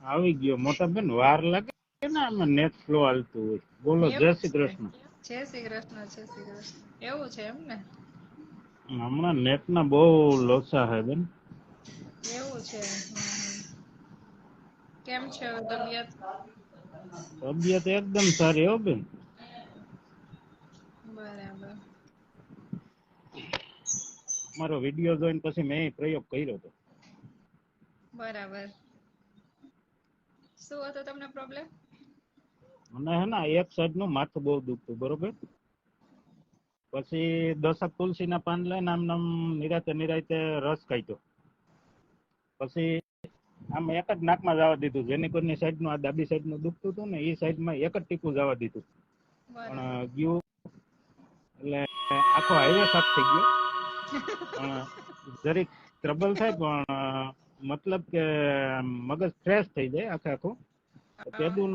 આવી ગયો. મોટા બેન વાર લાગે ને આમાં નેટ ફ્લો હાલતું હોય. બોલો જય શ્રી કૃષ્ણ. જય શ્રી કૃષ્ણ જય શ્રી કૃષ્ણ. એવું છે એમ ને? હમણાં નેટ ના બહુ લોચા હે બેન. એવું છે. કેમ છે તબિયત? તબિયત એકદમ સારી હો બેન. બરાબર. મારો વીડિયો જોઈને પછી મેં પ્રયોગ કર્યો હતો બરાબર. શું હતો તમને પ્રોબ્લેમ મને હે ને એક સાઈડનું માથું બહુ દુખતું બરોબર? પછી દસક તુલસી ના પાન લઈને આમ નામ નિરાતે નિરાતે રસ કાઢ્યો. પછી આમ એક જ નાકમાં જવા દીધું જેની કોઈની સાઈડનું આ ડાબી સાઈડનું દુખતું હતું ને એ સાઈડમાં એક જ ટીપું જવા દીધું. પણ ગયું એટલે આખો હાઈવે સાફ થઈ ગયો. પણ જરીક ટ્રબલ થાય પણ મતલબ કે મગજ ફ્રેશ થઈ જાય આખે આખું. તેદું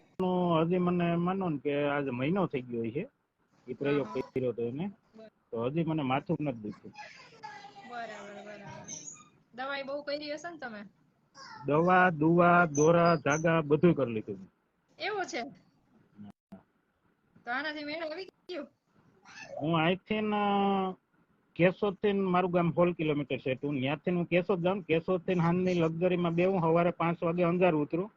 હજી મને માનો ને કે આજે મહિનો થઈ ગયો છે. એ પ્રયોગ. કર્યો હતો એને. તો હજી મને માથું નથી દુખતું. બરાબર બરાબર. દવાઈ બહુ કરી હશે ને તમે? દવા દુવા દોરા ધાગા બધું કરી લીધું એવું છે? તો આનાથી મેળ આવી ગયો? હું અહીંથી ને કેશોદથી મારું ગામ સોળ કિલોમીટર છે. તું ત્યાંથી હું કેશોદ જાઉં કેશોદથી હાનની લક્ઝરીમાં બેવું સવારે પાંચ વાગે અંજાર ઉતરું.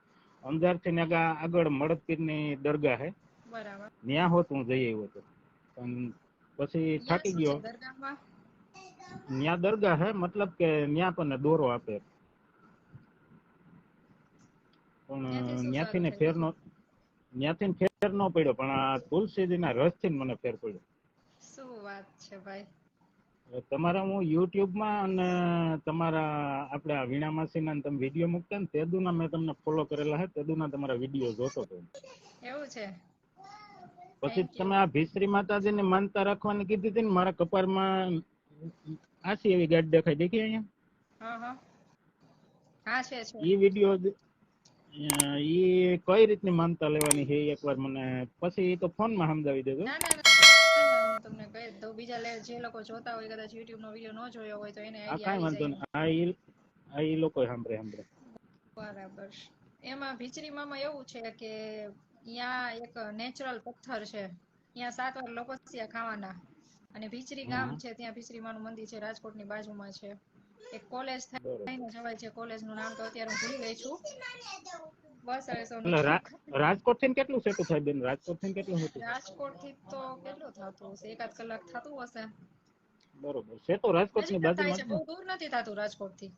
અંજારથી આગળ મળદપીરની દરગાહ હે. બરાબર. ત્યાં હોત હું જઈ આવ્યો હતો પણ પછી થાકી ગયો. ત્યાં દરગાહ હે મતલબ કે ત્યાં પણ દોરો આપે. પણ ત્યાંથી ને ફેર નો ત્યાંથી ફેર નો પડ્યો પણ આ તુલસીજી ના રસથી મને ફેર પડ્યો. શું વાત છે ભાઈ. તમારા હું યુટ્યુબમાં અને તમારા આપણે આ વીણા માસીના તમે વીડિયો મૂકતા ને તેદુના મેં તમને ફોલો કરેલા હે તેદુના તમારા વીડિયો જોતો હતો. એવું છે. પછી તમે આ ભીસરી માતાજીને માનતા રાખવાની કીધી હતી ને મારા કપાળમાં આછી એવી ગાડી દેખાય દેખી અહીંયા? હા છે ઈ વીડિયો એ કઈ રીતની માનતા લેવાની છે? એકવાર મને પછી એ તો ફોનમાં સમજાવી દેજો. ના ના. તમને કહે તો બીજા લે- જે લોકો જોતા હોય કદાચ યુટ્યુબ નો વીડિયો ન જોયો હોય તો એને આઈડિયા વાંધો આ ઈ આ ઈ લોકો સાંભળે સાંભળે. બરાબર. એમાં ભીચરીમાં એવું છે કે ત્યાં એક નેચરલ પથ્થર છે. ત્યાં સાત વાર લપસ્યા ખાવાના. અને ભીચરી ગામ છે ત્યાં ભીચરી માનું મંદિર છે રાજકોટની બાજુમાં છે. એક કોલેજ થાય થઈને જવાય છે કોલેજનું નામ તો અત્યારે હું ભૂલી ગઈ છું. બસ હવે સોનું રાજકોટથી કેટલું સેટું થાય બેન? રાજકોટથી કેટલું હતું રાજકોટથી તો કેટલું થતું હશે? એકાદ કલાક થતું હશે. બરોબર. સેટું રાજકોટની બાજુમાં છે. ને? બહુ દૂર નથી થતું રાજકોટથી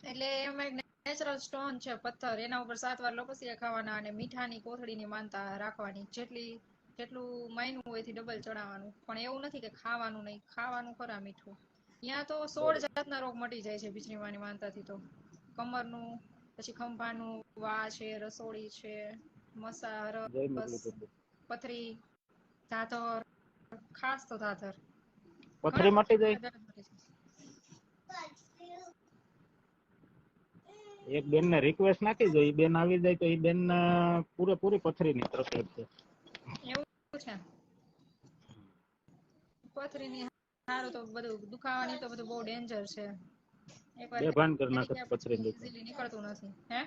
એટલે એમ એક નેચરલ સ્ટોન છે પથ્થર. એના ઉપર સાત વાર લપસિયા ખાવાના અને મીઠાની કોથળીની માનતા રાખવાની. જેટલી જેટલું માયનું હોયથી ડબલ ચડાવવાનું. પણ એવું નથી કે ખાવાનું નહીં. ખાવાનું ખરા મીઠું. ત્યાં તો સોળ જાતના રોગ મટી જાય છે બીજરીમાંની માનતાથી તો. કમરનું પછી ખંભાનું વા છે રસોડી છે મસા રસ પથરી ધાધર ખાસ તો ધાધર. પથરી મટી જાય. એક બેન ને રિક્વેસ્ટ નાખી દો ઈ બેન આવી જાય તો ઈ બેન ને પૂરેપૂરી પથરી ની તકલીફ છે. એવું છે. પથરીની સારું તો બધું દુખાવાની તો બધું બહુ ડેન્જર છે. બેભાન કરી નાખે ગયા પથરી નીકળતું નથી હે?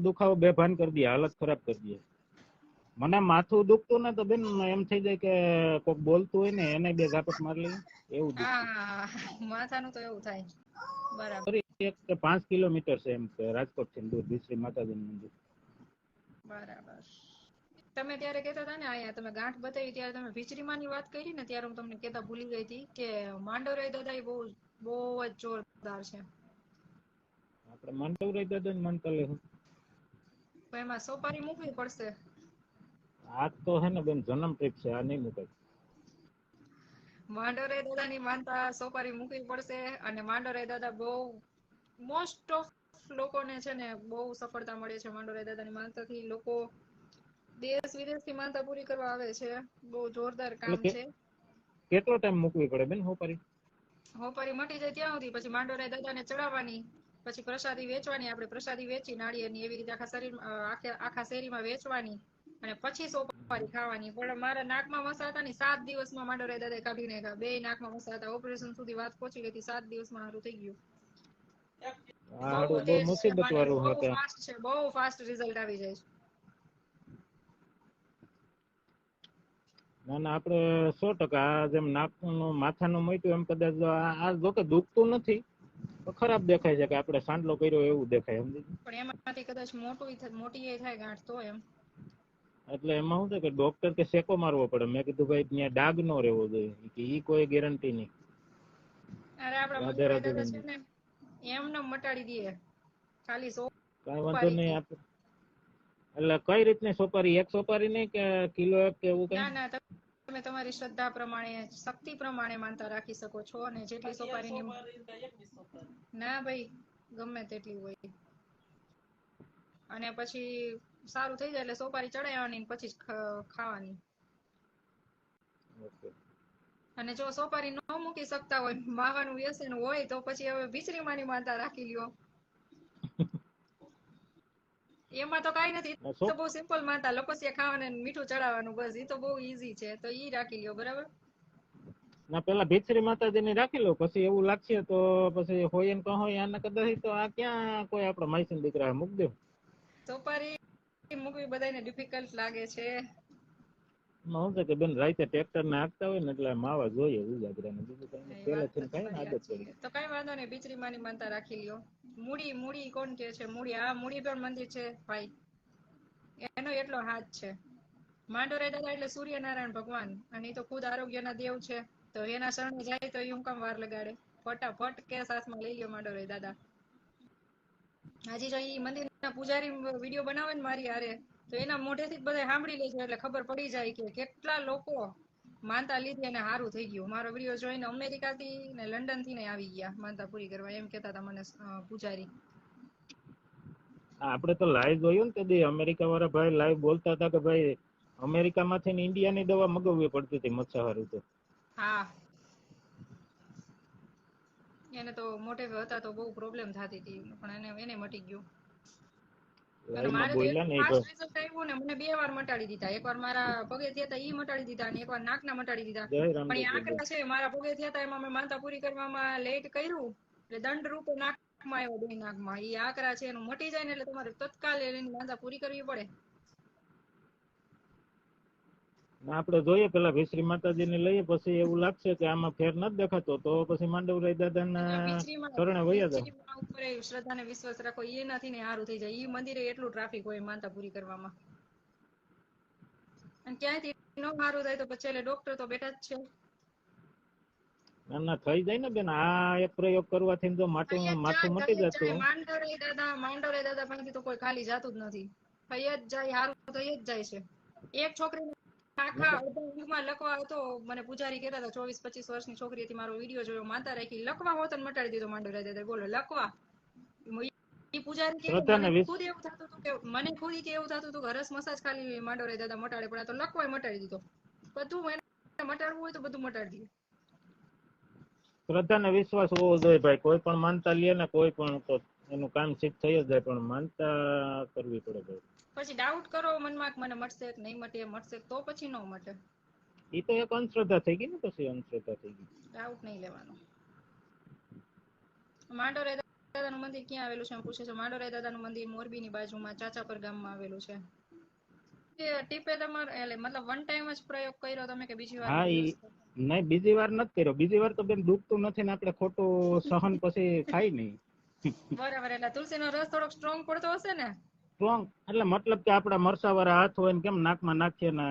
દુખાવો બેભાન કરી દે હાલત ખરાબ કરી દે મને માથું દુખતું ને તો બેન એમ થઈ જાય કે કોક બોલતું હોય ને એને બે ઝાપટ મારી લઈએ એવું માથાનું તો એવું થાય. બરાબર. એક કે પાંચ કિલોમીટર છે એમ રાજકોટથી દૂર બીસરી માતાજી મંદિર. બરાબર. તમે ત્યારે કહેતા હતા ને આયા તમે ગાંઠ બતાવી ત્યારે તમે ભીચરીમાંની વાત કરી ને ત્યારે હું તમને કહેતા ભૂલી ગઈ હતી કે માંડવરાય દાદા એ બહુ બહુ જ જોરદાર છે. આપણે મંતવરાય દાદા ને મંતવ લેવું તો એમાં સોપારી મૂકવી પડશે. આ તો હે ને બેન જન્મ ટ્રીપ છે આ નહીં મૂકાય. માંડોરે દાદાની માનતા સોપારી મૂકવી પડશે અને માંડોરે દાદા બહુ મોસ્ટ ઓફ લોકોને છે ને બહુ સફળતા મળે છે માંડોરે દાદાની માનતાથી. લોકો દેશ વિદેશથી માનતા પૂરી કરવા આવે છે. બહુ જોરદાર કામ છે. કેટલો ટાઈમ મૂકવી પડે બેન હોપારી હોપારી મટી જાય ત્યાં સુધી. પછી માંડવરાય દાદાને ચડાવવાની પછી પ્રસાદી વેચવાની. આપણે પ્રસાદી વેચી નાળિયેરની એવી રીતે આખા શરીર આખા શેરીમાં વેચવાની અને પછી સોપારી ખાવાની. પણ મારા નાકમાં મસા હતા ને સાત દિવસમાં માંડવરાય દાદા કાઢી નાખ્યા બે નાકમાં મસા હતા. ઓપરેશન સુધી વાત પહોંચી ગઈ હતી. સાત દિવસમાં સારું થઈ ગયું. બહુ ફાસ્ટ રિઝલ્ટ આવી જાય છે. ના ના આપણે સો ટકા જેમ નાકનું માથાનું મોટ્યું એમ કદાચ આ આ જો કે દુખતું નથી ખરાબ દેખાય છે કે આપણે સાંડલો કર્યો એવું દેખાય પણ એમાંથી કદાચ મોટું મોટી થાય ગાંઠ તો એમ. એટલે એમાં શું છે કે ડોક્ટર કે શેકો મારવો પડે. મેં કીધું ભાઈ ત્યાં ડાગ નો રહેવો જોઈએ. કે ઈ કોઈ ગેરંટી નહીં. અરે આપણા એમને મટાડી દઈએ. ખાલી સો કાઈ વાંધો નહીં આપણે એટલે કઈ રીતની સોપારી? એક સોપારી નહીં કે કિલો એક કે એવું ના કઈ? ના તમે તમારી શ્રદ્ધા પ્રમાણે શક્તિ પ્રમાણે માનતા રાખી શકો છો અને જેટલી સોપારીની ના ભાઈ ગમે તેટલી હોય. અને પછી સારું થઈ જાય એટલે સોપારી ચડાવવાની પછી ખાવાની. અને જો સોપારી ન મૂકી શકતા હોય માવાનું વ્યસન હોય તો પછી હવે ભીચરીમાંની માનતા રાખી લ્યો. એમાં તો કઈ નથી. તો બહુ સિમ્પલ માનતા લપસિયા ખાવાને મીઠું ચડાવવાનું બસ એ તો બહુ ઈઝી છે. તો ઈ રાખી લ્યો બરાબર? ના પેલા ભીચરી માતાજીની રાખી લો પછી એવું લાગશે તો પછી હોય ને કહો આને કદાચ તો આ ક્યાં કોઈ આપણા માઇસન દીકરા મૂક દે? પરી મૂકવી બધાને ડિફિકલ્ટ લાગે છે. શું છે કે બેન રાતે ટ્રેક્ટર ને હાંકતા હોય ને એટલે માવા જોઈએ ઉજાગરા ને બીજું કઈ પેલે થી કઈ આદત પડી. તો કઈ વાંધો નહીં બીચરીમાંની માનતા રાખી લ્યો. મૂડી મૂડી કોણ કે છે? મૂડી આ મૂડી પણ મંદિર છે ભાઈ. એનો એટલો હાથ છે. માંડોરે દાદા એટલે સૂર્યનારાયણ ભગવાન અને એ તો ખુદ આરોગ્યના દેવ છે. તો એના શરણે જાય તો એ હું કામ વાર લગાડે. ફટાફટ કેસ હાથમાં લઈ લ્યો માંડોરે દાદા. હાજી જો એ મંદિરના પૂજારી વીડિયો બનાવે ને મારી હારે તો એના મોઢેથી જ બધા સાંભળી લેજો એટલે ખબર પડી જાય કે કેટલા લોકો માનતા લીધી અને સારું થઈ ગયું. મારો વીડિયો જોઈને અમેરિકાથી ને લંડનથી ને આવી ગયા માનતા પૂરી કરવા. એમ કહેતા હતા મને પૂજારી. આપણે તો લાઈવ જોયું ને તે દી. અમેરિકા વાળા ભાઈ લાઈવ બોલતા હતા કે ભાઈ અમેરિકા માંથી ને ઇન્ડિયા ની દવા મગાવવી પડતી હતી મચ્છાહારી તો. હા. એને તો મોટે હતા તો બહુ પ્રોબ્લેમ થતી હતી. પણ એને એને મટી ગયું. મને બે વાર મટાડી દીધા. એકવાર મારા પગે થયા હતા ઈ મટાડી દીધા અને એકવાર નાકના મટાડી દીધા. પણ આંકડા છે મારા પગે થયા હતા એમાં મેં માનતા પૂરી કરવામાં લેટ કર્યું. એટલે દંડ રૂપે નાકમાં આવ્યો બે નાકમાં. ઈ આંકડા છે એનું મટી જાય ને એટલે તમારે તત્કાલ એની માનતા પૂરી કરવી પડે. આપણે જોઈએ પેલા ભીશ્રી માતાજી લઈએ પછી એવું લાગશે કે આમાં ફેર નથી દેખાતો. તો પછી માંડવરાય દાદા ના વીજળીમાં- શરણે વયા જાવ ઉપર શ્રદ્ધા ને વિશ્વાસ રાખો એનાથી ને સારું થઈ જાય. એ મંદિરે એટલું ટ્રાફિક હોય માનતા પૂરી કરવામાં. અને ક્યાંયથી ન સારું થાય તો પછી એટલે ડોક્ટર તો બેઠા જ છે. ના થઈ જાય ને બેન આ એક પ્રયોગ કરવાથી જો માથું માથું મટી. જતું. માંડવરાય દાદા માંડવરાય દાદા પાસેથી તો કોઈ ખાલી જાતું જ નથી. થઈ જ જાય સારું થઈ જ જાય છે. એક છોકરી આખા ઊંઘમાં લખવા હતો. મને પૂજારી કહેતા હતા ચોવીસ પચીસ વર્ષની છોકરી હતી મારો વીડિયો જોયો માતા રાખી. લખવા હોત ને મટાડી દીધો બોલો લખવા. ઈ પૂજારી કે મને ખુદ એવું થતું હતું કે મને ખુદ કે એવું થતું હતું કે હરસ મસાજ ખાલી માંડોરે દાદા મટાડે પણ આ તો લખવા મટાડી દીધો. બધું એને મટાડવું હોય તો બધું મટાડી દઈએ શ્રદ્ધા ને વિશ્વાસ હોવો જોઈએ ભાઈ. કોઈ પણ માનતા લે ને કોઈ પણ તો એનું કામ સિદ્ધ થઈ જ જાય પણ માનતા કરવી પડે ભાઈ. પછી ડાઉટ કરો મનમાં કે મને મળશે કે નહીં મટે મળશે તો પછી ન મટે એ તો એક અંધશ્રદ્ધા થઈ ગઈ ને પછી અંધશ્રદ્ધા થઈ ગઈ. ડાઉટ નહીં લેવાનો. માંડોરે દાદાનું મંદિર ક્યાં આવેલું છે એમ પૂછે છે. માંડોરે દાદાનું મંદિર મોરબીની બાજુમાં ચાચાપર ગામમાં આવેલું છે. ટીપે તમારે એટલે મતલબ વન ટાઈમ જ પ્રયોગ કર્યો તમે કે બીજી વાર હા, નહીં બીજી વાર નથી કર્યો. બીજી વાર તો બેન દુખતું નથી ને આપણે ખોટું સહન પછી થાય નહીં. બરાબર એટલે તુલસીનો રસ થોડોક સ્ટ્રોંગ પડતો હશે ને? સ્ટ્રોંગ. એટલે મતલબ કે આપડા મરસા વાળા હાથ હોય ને કેમ નાકમાં નાખીએ ને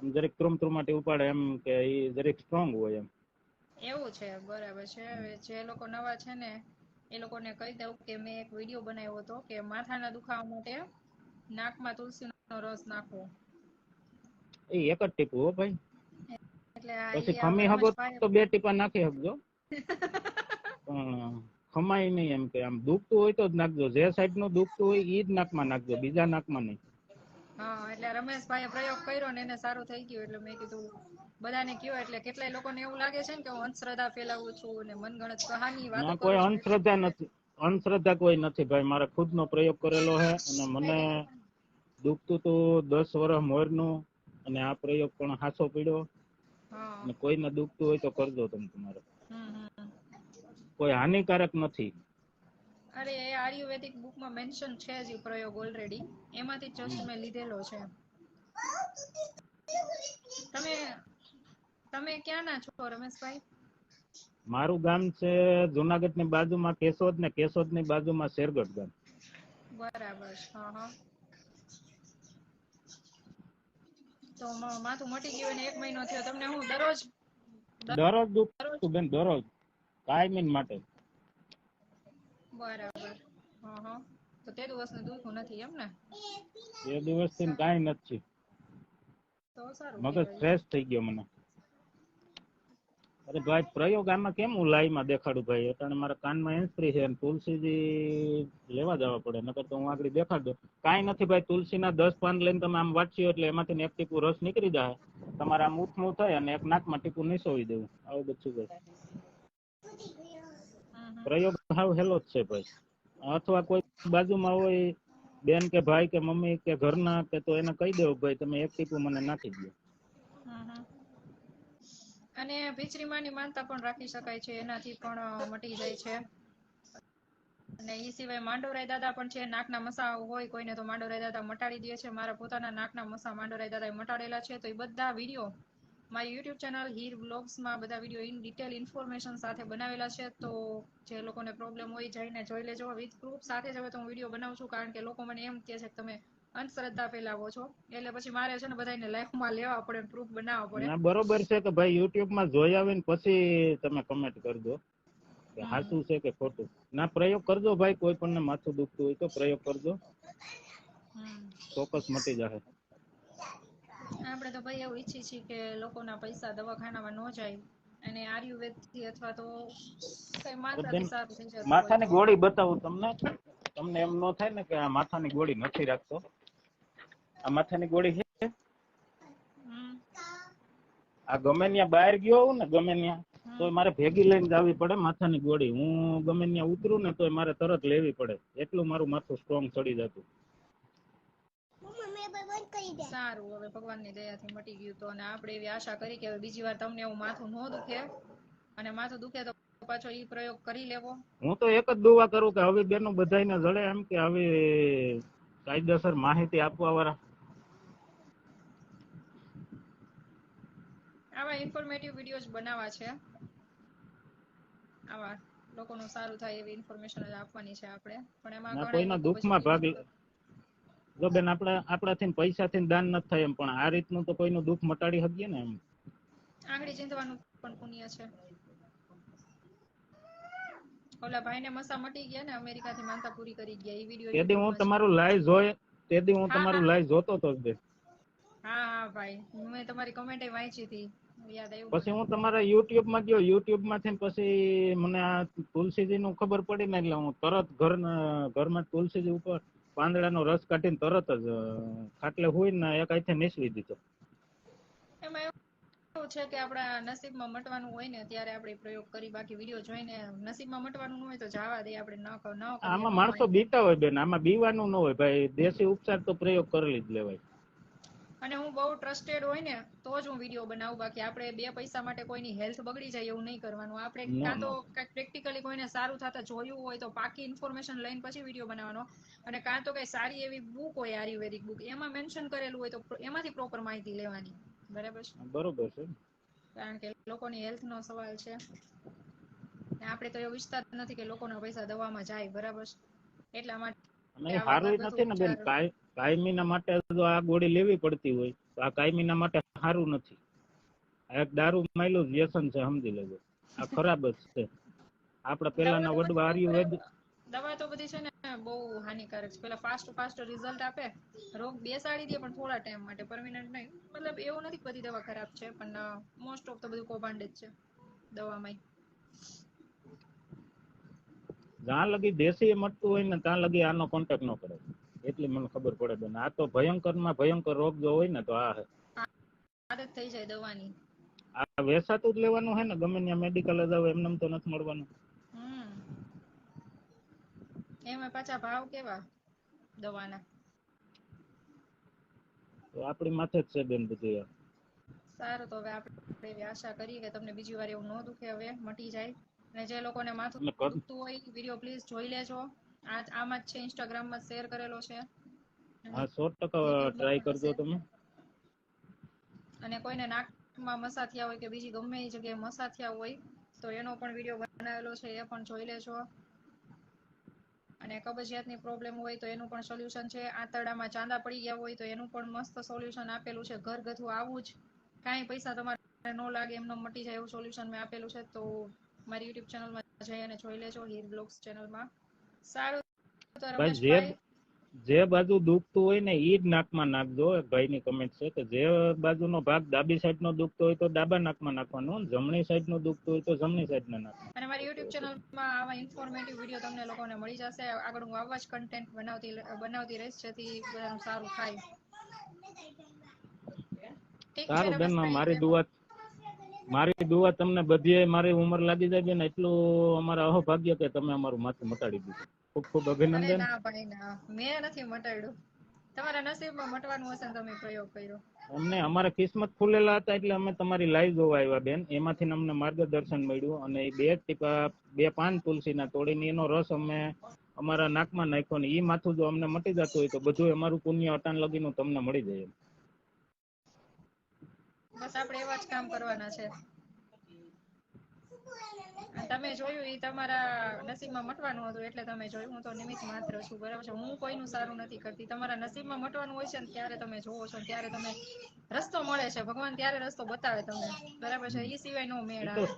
જરીક ત્રુમ ત્રુમાટી ઉપાડે એમ કે એ જરીક સ્ટ્રોંગ હોય એમ. એવું છે બરાબર છે. જે લોકો નવા છે ને એ લોકોને કહી દઉં કે મેં એક વીડિયો બનાવ્યો હતો કે માથાના દુખાવા માટે નાકમાં તુલસીનો રસ નાખવો. એ એક જ ટીપું હો ભાઈ. એટલે પછી ખમી હગો તો બે ટીપા નાખી પણ ખમાય નહીં એમ કે આમ દુખતું હોય તો જ નાખજો. જે સાઈડનું દુખતું હોય એ જ નાકમાં નાખજો બીજા નાકમાં નહીં. હા એટલે રમેશભાઈએ પ્રયોગ કર્યો ને એને સારું થઈ ગયું. એટલે મેં કીધું બધાને કયો એટલે કેટલાય લોકોને એવું લાગે છે ને કે હું અંધશ્રદ્ધા ફેલાવું છું ને મનગણત કહાની વાત કોઈ અંધશ્રદ્ધા નથી. અંધશ્રદ્ધા કોઈ નથી ભાઈ. મારે ખુદ નો પ્રયોગ કરેલો છે અને મને દુખતું તો દસ વર્ષ મોરનું અને આ પ્રયોગ પણ હાસો પીડ્યો. અને કોઈને દુખતું હોય તો કરજો તમે તમારે. કોઈ હાનિકારક નથી. અરે એ આયુર્વેદિક બુકમાં મેન્શન છે જ પ્રયોગ ઓલરેડી એમાંથી જસ્ટ મેં લીધેલો છે. તમે તમે ક્યાંના છો રમેશભાઈ? મારું ગામ છે જુનાગઢની બાજુમાં કેશોદ ને કેશોદની બાજુમાં શેરગઢ ગામ. બરાબર હા હા. તો માથું મટી ગયું ને એક મહિનો થયો. તમને હું દરરોજ દરરોજ દરરોજ. કાયમી માટે. બરાબર. હા હા. તો તે દિવસનું દુખવું નથી એમ ને? એ દિવસથી કાઈ નથી. તો સારું મગજ ફ્રેશ થઈ ગયો મને. અરે ભાઈ પ્રયોગ આમાં કેમ હું લાઈવમાં દેખાડું ભાઈ? અત્યારે મારા કાનમાં હેન્સફ્રી છે અને તુલસીજી લેવા જવા પડે. નકર તો હું આગળ દેખાડ. દઉં કાંઈ નથી ભાઈ તુલસીના દસ પાન લઈને તમે આમ વાંચ્યો એટલે એમાંથી એક ટીપું રસ નીકળી જાય. તમારે આમ ઉથમું થાય અને એક નાકમાં ટીપું નિસોવી દેવું. આવું બધું ભાઈ. પ્રયોગ હાવ હેલો જ છે ભાઈ. અથવા કોઈ બાજુમાં હોય બેન કે ભાઈ કે મમ્મી કે ઘરના કે તો એને કહી દેવું ભાઈ તમે એક ટીપું મને નાખી દો. અને ભીચરી માની માનતા પણ રાખી શકાય છે એનાથી પણ મટી જાય છે. અને એ સિવાય માંડોરાય દાદા પણ છે નાકના મસા હોય કોઈને તો માંડોરાય દાદા મટાડી દે છે મારા પોતાના નાકના મસા માંડોરાય દાદાએ મટાડેલા છે તો એ બધા વીડિયો મારી યુટ્યુબ ચેનલ હીર વ્લોગ્સમાં બધા વીડિયો ઇન ડિટેલ ઇન્ફોર્મેશન સાથે બનાવેલા છે તો જે લોકોને પ્રોબ્લેમ હોય જઈને જોઈ લેજો. વિથ પ્રૂફ સાથે જ હવે તો હું વીડિયો બનાવું છું કારણ કે લોકો મને એમ કહે છે કે તમે અંધશ્રદ્ધા ફેલાવો છો. એટલે પછી મારે છે ને બધાને લાઈફમાં લેવા પડે પ્રૂફ બનાવવા પડે. બરોબર છે કે ભાઈ યુટ્યુબમાં જોઈ આવીને પછી તમે કમેન્ટ કરજો. કે. સાચું છે કે ખોટું? ના પ્રયોગ કરજો ભાઈ કોઈ પણ માથું દુખતું હોય તો પ્રયોગ કરજો. ચોક્કસ મટી જશે આપણે તો ભાઈ એવું ઈચ્છીએ છીએ કે લોકોના પૈસા દવાખાનામાં ન જાય અને આયુર્વેદથી અથવા તો માથાની ગોળી બતાવું તમને. તમને એમ ન થાય ને કે આ માથાની ગોળી નથી રાખતો. આ માથાની ગોળી છે? આ ગમે ત્યાં બહાર ગયો હોઉં ને ગમે ત્યાં તો મારે ભેગી લઈને જવી પડે માથાની ગોળી. હું ગમે ત્યાં ઉતરું ને તો મારે તરત લેવી પડે. એટલું મારું માથું સ્ટ્રોંગ ચડી જતું. સારું હવે ભગવાનની દયાથી મટી ગયું તો અને આપણે એવી આશા કરી કે હવે બીજી વાર તમને એવું માથું ન દુખે. અને માથું દુખે તો પાછો ઈ પ્રયોગ કરી લેવો. હું તો એક જ દુવા કરું કે હવે બેનો બધાને જડે એમ કે હવે કાયદેસર માહિતી આપવા વાળા. આવા ઇન્ફોર્મેટિવ વિડીયોઝ બનાવવા છે. આવા લોકોનું સારું થાય એવી ઇન્ફોર્મેશન જ આપવાની છે આપણે. પણ એમાં કોઈના દુઃખમાં ભાગ જો બેન આપણા આપણાથી પૈસાથી દાન ન થાય એમ પણ આ રીતનું તો કોઈનું દુઃખ મટાડી શકીએ ને એમ. આંગળી ચીંધવાનું પણ પુણ્ય છે. ઓલા ભાઈને મસા મટી ગયા ને અમેરિકાથી માનતા પૂરી કરી ગયા. એ વીડિયો તેથી હું તમારું લાઈવ જોઈ તેથી હું તમારું લાઈવ જોતો તો જ હા હા ભાઈ. મેં તમારી કમેન્ટ એ વાંચી હતી. યાદ આવ્યું પછી હું તમારા યુટ્યુબમાં ગયો. યુટ્યુબમાંથી પછી મને આ તુલસીજી નું ખબર પડી ને એટલે હું તરત ઘર ઘરમાં તુલસીજી ઉપર પાંદડાનો રસ કાઢીને તરત જ ખાટલે હોય ને એક આથે નેસવી દીધો. એમાં એવું છે કે આપણા નસીબમાં મટવાનું હોય ને ત્યારે આપણે પ્રયોગ કરી બાકી વીડિયો જોઈને નસીબમાં મટવાનું હોય તો જવા દે આપણે ન ન આમાં માણસો બીતા હોય બેન આમાં બીવાનું ન હોય. ભાઈ દેશી ઉપચાર તો પ્રયોગ કરી જ લેવાય. અને હું બહુ ટ્રસ્ટેડ હોય ને તો જ હું વીડિયો બનાવું. બાકી આપણે બે પૈસા માટે કોઈની હેલ્થ બગડી જાય એવું નહીં કરવાનું. આપણે કાં તો કઈ પ્રેક્ટિકલી કોઈને સારું થતા જોયું હોય તો પાકી ઇન્ફોર્મેશન લઈને પછી વીડિયો બનાવવાનો. અને કાં તો કઈ સારી એવી બુક હોય આયુર્વેદિક બુક એમાં મેન્શન કરેલું હોય તો એમાંથી પ્રોપર માહિતી લેવાની. બરાબર છે? બરોબર છે. કારણ કે લોકોની હેલ્થ નો સવાલ છે. આપણે તો એવો વિસ્તાર નથી કે લોકોના પૈસા દવામાં જાય. બરાબર એટલા માટે નથી ને બેન કાયમીના માટે જો આ ગોળી લેવી પડતી હોય તો આ કાયમીના માટે સારું નથી. આ એક દારૂ માયલું વ્યસન છે સમજી લેજો. આ ખરાબ જ છે. આપણે પેલાના વડવા આયુર્વેદ દવા તો બધી છે ને બહુ હાનિકારક છે. પેલા ફાસ્ટ ફાસ્ટ રિઝલ્ટ આપે. રોગ બેસાડી દે પણ થોડા ટાઈમ માટે પરમિનન્ટ નહીં. મતલબ એવું નથી બધી દવા ખરાબ છે પણ મોસ્ટ ઓફ તો બધું કૌભાંડ જ છે દવામાં જ્યાં લગી દેશી મટતું હોય ને ત્યાં લગી આનો કોન્ટેક્ટ ન કરે. એટલી મને ખબર પડે બેન. આ તો ભયંકરમાં ભયંકર રોગ જો હોય ને તો આ હે. આદત થઈ જાય દવાની. આ વેસાતું જ લેવાનું હે ને ગમે ત્યાં મેડિકલ જાવ એમને તો નથી મળવાનું. હમ. એમાં પાછા ભાવ કેવા દવાના? તો આપણી માથે જ છે બેન બધું. સારું તો હવે આપણે એવી આશા કરીએ કે તમને બીજી વાર એવું ન દુખે હવે મટી જાય. અને જે લોકોને માથું દુખતું હોય વીડિયો પ્લીઝ જોઈ લેજો. આ આમાં જ છે ઇન્સ્ટાગ્રામમાં શેર કરેલો છે. હા સો ટકા ટ્રાય કરજો તમે. અને કોઈને નાકમાં મસા થયા હોય કે બીજી ગમે એ જગ્યાએ મસા થયા હોય તો એનો પણ વીડિયો બનાવેલો છે એ પણ જોઈ લેજો. અને કબજિયાતની પ્રોબ્લેમ હોય તો એનું પણ સોલ્યુશન છે. આંતરડામાં ચાંદા પડી ગયા હોય તો એનું પણ મસ્ત સોલ્યુશન આપેલું છે. ઘરગથ્થુ આવું જ. કાંઈ પૈસા તમારે ન લાગે એમનો મટી જાય એવું સોલ્યુશન મેં આપેલું છે. તો મારી યુટ્યુબ ચેનલમાં જઈ અને જોઈ લેજો હીર બ્લોગ્સ ચેનલમાં સારું. જે જે બાજુ દુખતું હોય ને ઈ જ નાકમાં નાખજો ભાઈની કમેન્ટ છે કે જે બાજુનો ભાગ ડાબી સાઈડ નો દુખતો હોય તો ડાબા નાકમાં નાખવાનો જમણી સાઈડ નો દુખતું હોય તો જમણી સાઈડ ને નાખવાનું. અને મારી યુટ્યુબ ચેનલમાં આવા ઇન્ફોર્મેટિવ વીડિયો તમને લોકોને મળી જશે. આગળ હું આવા જ કન્ટેન્ટ બનાવતી બનાવતી રહીશ જેથી બધાનું સારું થાય. સારું બેન મારી દુઆ મારી દુઆ તમને બધી મારી ઉંમર લાગી જાય બેન એટલું અમારા અહોભાગ્ય કે તમે અમારું માથું મટાડી દીધું. ખૂબ ખૂબ અભિનંદન. ના ભાઈ ના મેં નથી મટાડ્યું. તમારા નસીબમાં મટવાનું હશે તમે પ્રયોગ કર્યો. અમને અમારા કિસ્મત ખુલેલા હતા એટલે અમે તમારી લાઈવ જોવા આવ્યા બેન. એમાંથી અમને માર્ગદર્શન મળ્યું અને એ બે ટીપા બે પાન તુલસીના તોડીને એનો રસ અમે અમારા નાકમાં નાખ્યો ને એ માથું જો અમને મટી જતું હોય તો બધું અમારું પુણ્ય અટાણ લગીનું તમને મળી જાય એમ. બસ આપણે એવા જ કામ કરવાના છે. તમે જોયું એ તમારા નસીબમાં મટવાનું હતું એટલે તમે જોયું. હું તો નિમિત્ત માત્ર છું બરાબર છે? હું કોઈનું સારું નથી કરતી. તમારા નસીબમાં મટવાનું હોય છે ને ત્યારે તમે જોવો છો ત્યારે તમે રસ્તો મળે છે. ભગવાન ત્યારે રસ્તો બતાવે તમને. બરાબર છે? એ સિવાય નો મેળ આવે.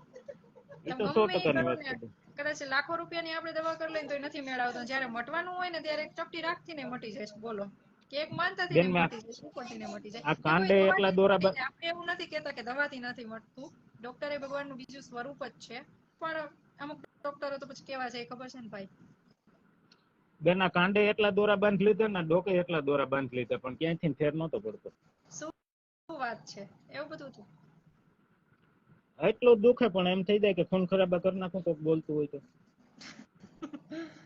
કદાચ લાખો રૂપિયાની આપણે દવા કરી લઈએ તો નથી મેળ આવતો જયારે મટવાનું હોય ને ત્યારે એક ચપટી રાખતી ને મટી જાય બોલો. કે એક માનતાથી મટી જાય કોટીને મટી જાય? આ કાંડે એકલા દોરા. આપણે એવું નથી કહેતા કે દવાથી નથી મટતું. ડોક્ટર એ ભગવાનનું બીજું સ્વરૂપ જ છે. પણ અમુક ડોક્ટરો તો પછી કેવા છે ખબર છે ને ભાઈ? બેન આ કાંડે એટલા દોરા બાંધ લીધા ને ડોકે એટલા દોરા બાંધ લીધા પણ ક્યાંયથી ફેર નતો પડતો. શું વાત છે? એવું બધું હતું એટલું દુખે પણ એમ થઈ જાય કે ખૂન ખરાબા કરી નાખું કોક બોલતું હોય તો.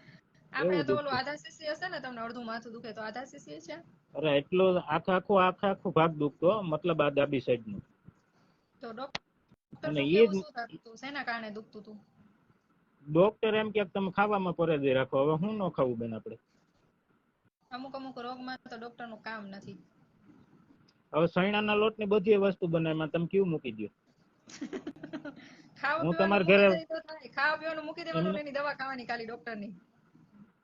આપણે તો. ઓલું આધા સીસી હશે ને તમને અડધું માથું દુખે તો આધા સીસી છે અરે એટલો આખો આખો આખો આખો ભાગ દુખતો મતલબ આ ડાબી સાઈડ નો તો ડોક્ટર અને એ શું થતું શેના કારણે દુખતું હતું ડોક્ટર એમ કે તમે ખાવામાં પરેજી રાખો. હવે હું ન ખાવું બેન આપણે? અમુક અમુક રોગમાં તો ડોક્ટરનું કામ નથી. હવે સૈણાના લોટની બધી વસ્તુ બનાવવામાં તમે કેવું મૂકી દો ખાવા હું તમારા ઘરે-. ખાવા પીવાનું મૂકી દેવાનું એની દવા ખાવાની ખાલી ડોક્ટરની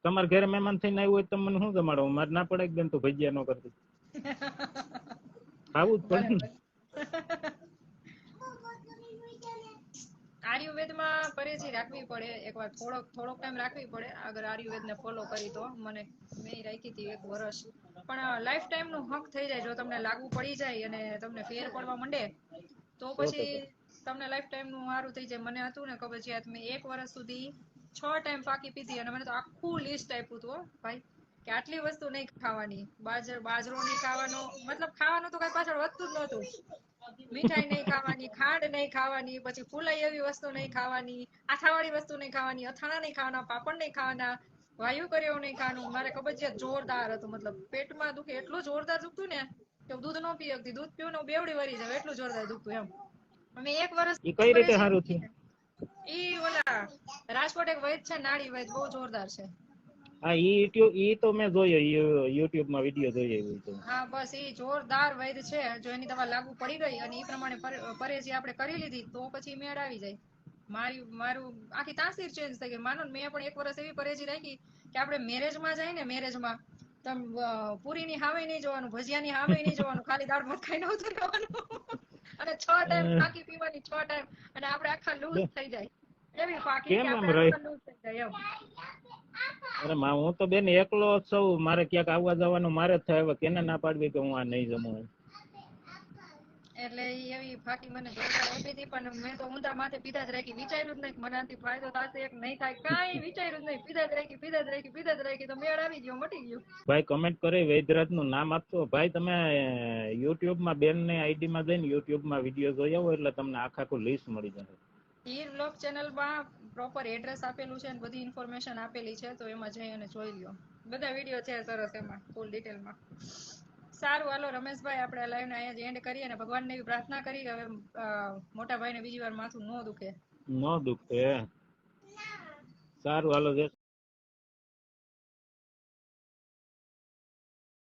તમારા ઘરે મહેમાન થઈને આવ્યું હોય તો મને શું જમાડો? મારે ના પડે બેન તું ભજીયા નો કરતી. ખાવું જ પડે ને. આયુર્વેદમાં પરેજી રાખવી પડે. એકવાર થોડોક થોડોક ટાઈમ રાખવી પડે. અગર આયુર્વેદને ફોલો કરી તો. મને મેં રાખી હતી એક વર્ષ. પણ લાઈફ ટાઈમનું હક થઈ જાય. જો તમને લાગુ પડી જાય અને તમને ફેર પડવા માંડે તો પછી તમને લાઈફ ટાઈમનું સારું થઈ જાય. મને હતું ને કબજિયાત મેં એક વર્ષ સુધી છ ટાઈમ પાકી પીધી અને મને તો આખું લિસ્ટ આપ્યું હતું ભાઈ, કે આટલી વસ્તુ નહીં ખાવાની. બાજર, બાજરો નહીં ખાવાનો. મતલબ ખાવાનું તો કઈ પાછળ વધતું જ નહોતું. મીઠાઈ નહીં ખાવાની, ખાંડ નહીં ખાવાની, પછી ફૂલાઈ એવી વસ્તુ નહીં ખાવાની, આથાવાળી વસ્તુ નહીં ખાવાની, અથાણા નહીં ખાવાના, પાપડ નહીં ખાવાના, વાયુ કર્યો નહીં ખાવાનું. મારે કબજિયાત જોરદાર હતું. મતલબ પેટમાં દુખે એટલું જોરદાર દુખતું ને કે દૂધ ન પી શકતી. દૂધ પીવું ને બેવડી વરી જાવ એટલું જોરદાર દુખતું એમ. અમે એક વર્ષ એ કઈ રીતે સારું થયું? ઈ ઓલા રાજકોટ એક વૈદ છે નાડી વૈદ બહુ જોરદાર છે. હા ઈ યુટ્યુબ ઈ તો મેં જોયો યુટ્યુબમાં વિડિયો જોયો તો. હા બસ ઈ જોરદાર વૈદ છે. જો એની દવા લાગુ પડી ગઈ અને ઈ પ્રમાણે પરેજી આપણે કરી લીધી તો પછી મેળ આવી જાય. મારી મારું આખી તાસીર ચેન્જ થઈ ગઈ. માનો મેં પણ એક વર્ષ એવી પરેજી રાખી કે આપણે મેરેજમાં જાય ને મેરેજમાં તમ પૂરીની હાવે નહીં જોવાનું ભજીયાની હાવે નહીં જોવાનું ખાલી દાળ ભાત ખાઈને આવતું રહેવાનું. અને છ ટાઈમ ખાકી પીવાની છ ટાઈમ અને આપણે આખા લૂઝ થઈ જાય. એવી કેમ એમ રહી? અરે માં હું તો બેન એકલો જ છું. મારે ક્યાંક આવવા જવાનું મારે જ થાય. હવે કેને ના પાડવી કે હું આ નહીં જમું. એટલે એવી ફાકી મને જોરદાર હતી પણ મેં તો ઊંધા માથે પીધા જ રાખી વિચાર્યું જ નહીં. કે મને આનાથી ફાયદો થશે એક નહીં થાય કાંઈ વિચાર્યું જ નહીં. પીધા જ રાખી પીધા જ રાખી પીધા જ રાખી તો મેળ આવી ગયો મટી ગયું. ભાઈ કમેન્ટ કરી વૈદ્યરાજનું નામ આપશો? ભાઈ તમે યુટ્યુબમાં બેન ને આઈડી માં જઈને યુટ્યુબમાં વીડિયો જોઈ આવો એટલે તમને આખા આખું લિસ્ટ મળી જશે. હીર બ્લોગ ચેનલમાં પ્રોપર એડ્રેસ આપેલું છે અને બધી ઇન્ફોર્મેશન આપેલી છે તો એમાં જઈ અને જોઈ લ્યો. બધા વીડિયો છે સરસ એમાં ફૂલ ડિટેલમાં સારું. હાલો, રમેશભાઈ, આપણે લાઈવ અહીંયા જ એન્ડ કરીએ અને ભગવાનને એવી પ્રાર્થના કરી હવે મોટા ભાઈને બીજી વાર માથું ન દુખે. ન દુખે. સારું, હાલો